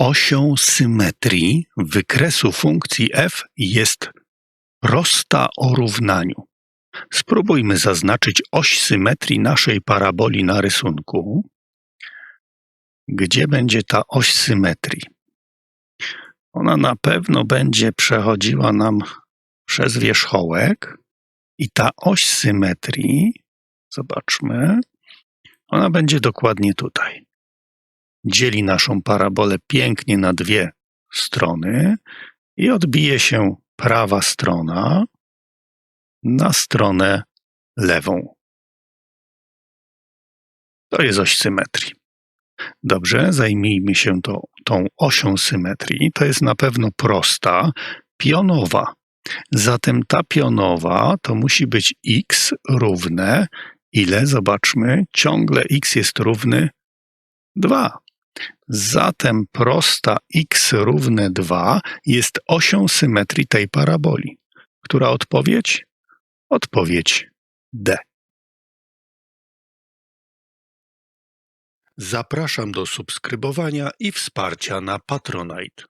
Osią symetrii wykresu funkcji f jest prosta o równaniu. Spróbujmy zaznaczyć oś symetrii naszej paraboli na rysunku. Gdzie będzie ta oś symetrii? Ona na pewno będzie przechodziła nam przez wierzchołek i ta oś symetrii, zobaczmy, ona będzie dokładnie tutaj. Dzieli naszą parabolę pięknie na dwie strony i odbije się prawa strona na stronę lewą. To jest oś symetrii. Dobrze, zajmijmy się to, tą osią symetrii. To jest na pewno prosta, pionowa. Zatem ta pionowa to musi być x równe ile? Zobaczmy, ciągle x jest równy 2. Zatem prosta x równe 2 jest osią symetrii tej paraboli. Która odpowiedź? Odpowiedź D. Zapraszam do subskrybowania i wsparcia na Patronite.